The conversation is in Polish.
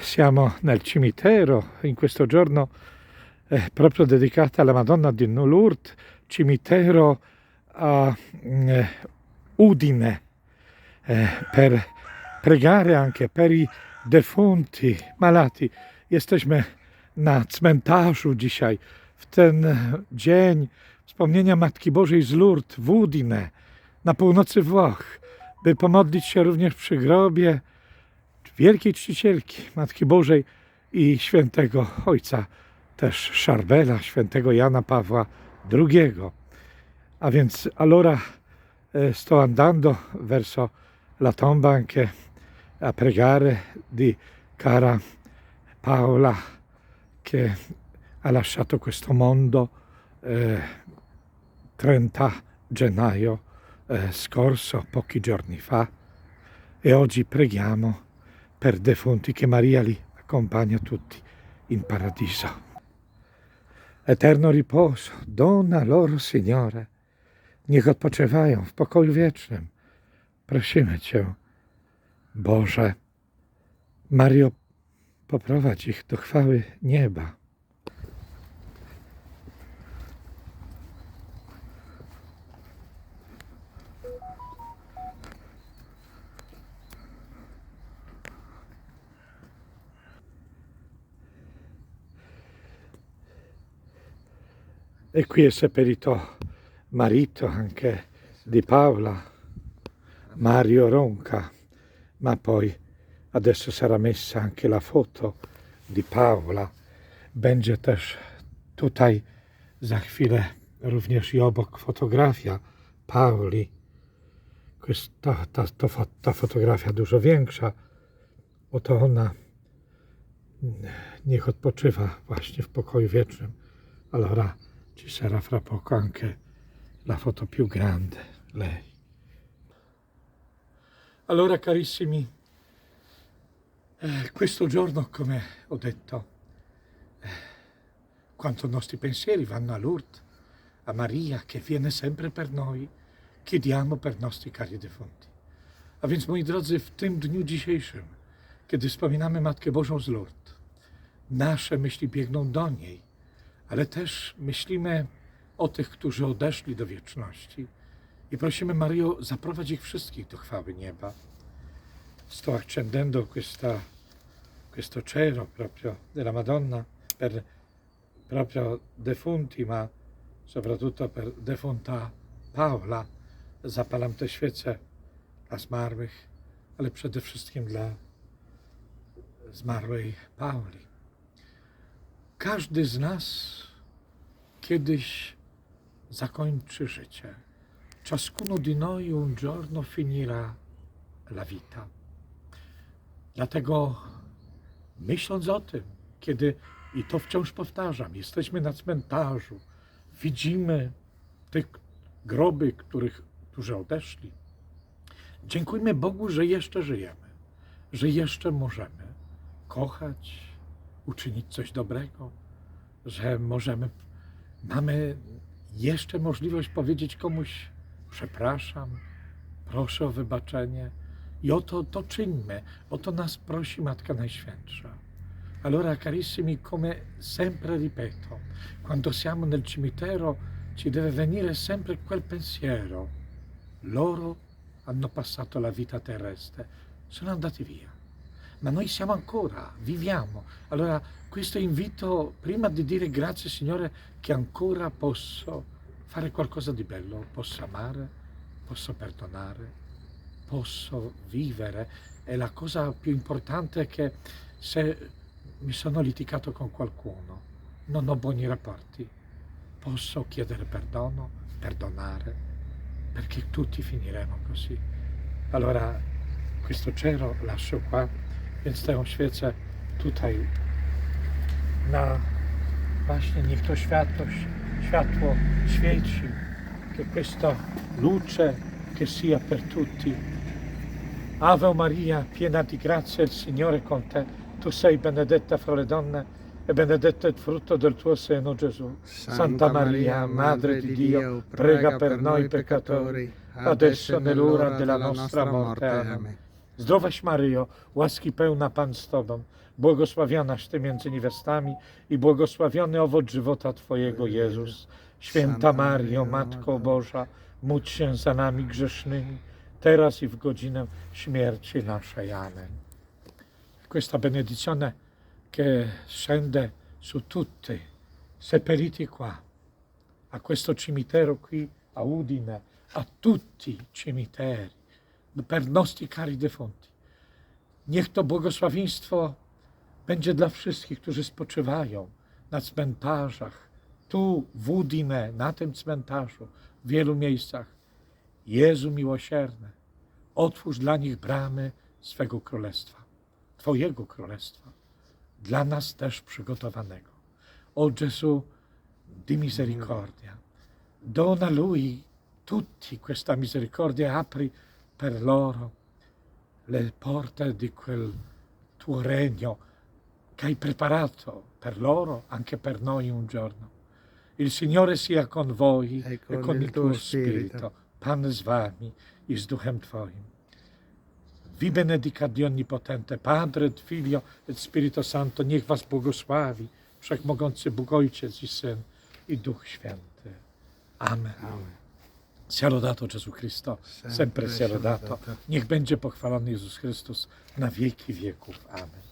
Siamo nel cimitero in questo giorno eh, proprio dedicato alla Madonna di Lourdes, cimitero a eh, Udine, eh, per pregare anche per i defunti, malati. Jesteśmy na cmentarzu dzisiaj, w ten dzień wspomnienia Matki Bożej z Lourdes w Udine, na północy Włoch, by pomodlić się również przy grobie wielkiej czcicielki Matki Bożej i świętego ojca też Szarbela, świętego Jana Pawła II. A więc allora sto andando verso la tomba anche a pregare di cara Paola che ha lasciato questo mondo eh, 30 gennaio eh, scorso, pochi giorni fa, e oggi preghiamo per defunti che Maria li accompagna tutti in paradiso. Eterno riposo, dona loro, Signore. Niech odpoczywają w pokoju wiecznym. Prosimy Cię, Boże, Mario, poprowadź ich do chwały nieba. E qui è seppellito marito anche di Paola, Mario Ronca, ma poi adesso sarà messa anche la foto di Paola. Będzie też tutaj za chwilę również i obok fotografia Pauli. Questa, ta, ta, ta fotografia dużo większa. Oto ona niech odpoczywa właśnie w pokoju wiecznym. Allora ci sarà fra poco anche la foto più grande, lei. Allora carissimi, eh, questo giorno, come ho detto, eh, quanto i nostri pensieri vanno a Lourdes, a Maria che viene sempre per noi, chiediamo per nostri cari defunti. A więc moi drodzy, w tym dniu dzisiejszym, kiedy wspominamy Matkę Bożą z Lourdes, nasze myśli biegną do niej, ale też myślimy o tych, którzy odeszli do wieczności i prosimy Mario, zaprowadź ich wszystkich do chwały nieba. Sto accendendo questa, questo cero proprio della Madonna per proprio defunti, ma soprattutto per defunta Paola. Zapalam te świece dla zmarłych, ale przede wszystkim dla zmarłej Pauli. Każdy z nas kiedyś zakończy życie. Ciascuno di noi un giorno finirà la vita. Dlatego myśląc o tym, kiedy, i to wciąż powtarzam, jesteśmy na cmentarzu, widzimy te groby, których, którzy odeszli, dziękujmy Bogu, że jeszcze żyjemy, że jeszcze możemy kochać, uczynić coś dobrego, że możemy, mamy jeszcze możliwość powiedzieć komuś przepraszam, proszę o wybaczenie i o to, to czyńmy, o to nas prosi Matka Najświętsza. Allora carissimi, come sempre ripeto, quando siamo nel cimitero ci deve venire sempre quel pensiero. Loro hanno passato la vita terrestre, sono andati via ma noi siamo ancora, viviamo. Allora questo invito, prima di dire grazie Signore che ancora posso fare qualcosa di bello, posso amare, posso perdonare, posso vivere, è la cosa più importante che se mi sono litigato con qualcuno, non ho buoni rapporti, posso chiedere perdono, perdonare, perché tutti finiremo così. Allora questo cero lascio qua więc tę świecę tutaj na właśnie niech to światło, światło świeci che questa luce che sia per tutti. Ave Maria piena di grazia il Signore è con te. Tu sei benedetta fra le donne e benedetto è il frutto del tuo seno Gesù. Santa Maria Madre di Dio prega per noi peccatori adesso e nell'ora della nostra morte. Amen Zdrowaś Maryjo, łaski pełna Pan z Tobą, błogosławionaś Ty między niewiastami i błogosławiony owoc żywota Twojego Jezus. Święta Mario, Matko Boża, módl się za nami grzesznymi, teraz i w godzinę śmierci naszej. Amen. Questa benedizione che scende su tutti, seppelliti qua, a questo cimitero qui a Udine, a tutti i cimiteri, per nostri cari defunti. Niech to błogosławieństwo będzie dla wszystkich, którzy spoczywają na cmentarzach, tu w Udine, na tym cmentarzu, w wielu miejscach. Jezu miłosierny, otwórz dla nich bramy swego królestwa, Twojego królestwa, dla nas też przygotowanego. O Gesù di misericordia, dona lui tutti questa misericordia, apri per loro le porte di quel tuo regno che hai preparato per loro, anche per noi un giorno. Il Signore sia con voi E e con con, il il tuo spirito. spirito. Pan z wami i z duchem Twoim. Vi benedica Dio Onnipotente, Padre, Figlio et Spirito Santo, niech was błogosławi, Wszechmogący Bóg Ojciec i Syn i Duch Święty. Amen. Amen. Sia lodato Gesù Cristo, Sempre sempre sia sia lodato. lodato. Niech będzie pochwalony Jezus Chrystus na wieki wieków. Amen.